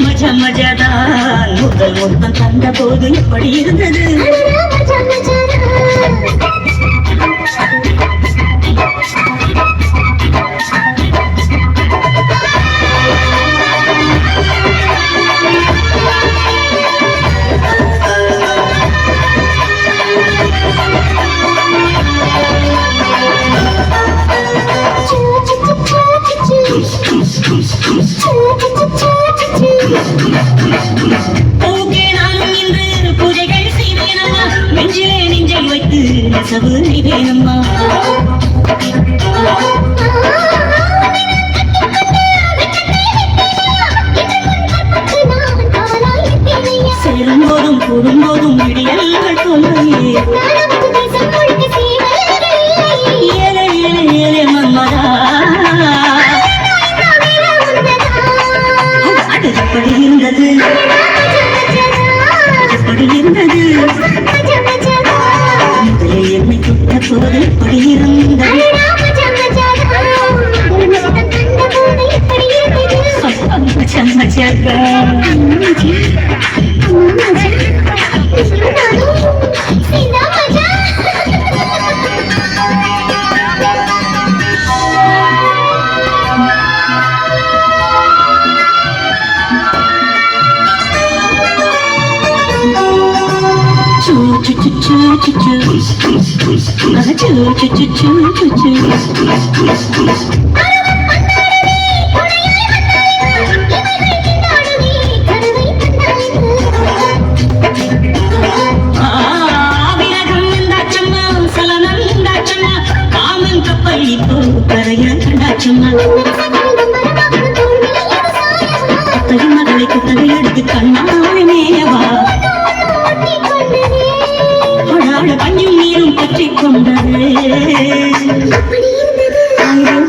மஜா மஜாதான் முதல் ஒருத்தன் தந்த போது எப்படி இருந்தது அது நெசவு நீ வேணுமா சேரும்போதும் கூடும்போதும் விடியல்கள் தோன்றையே எப்படி இருந்தது? எப்படி இருந்தது? பிறந்த கப்பல் இப்போ கரையா கண்டாச்சுமா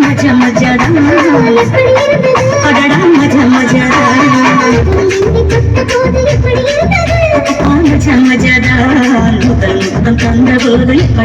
మజ మజడా అడడా మజ మజడా మజ మజడా కందబోదు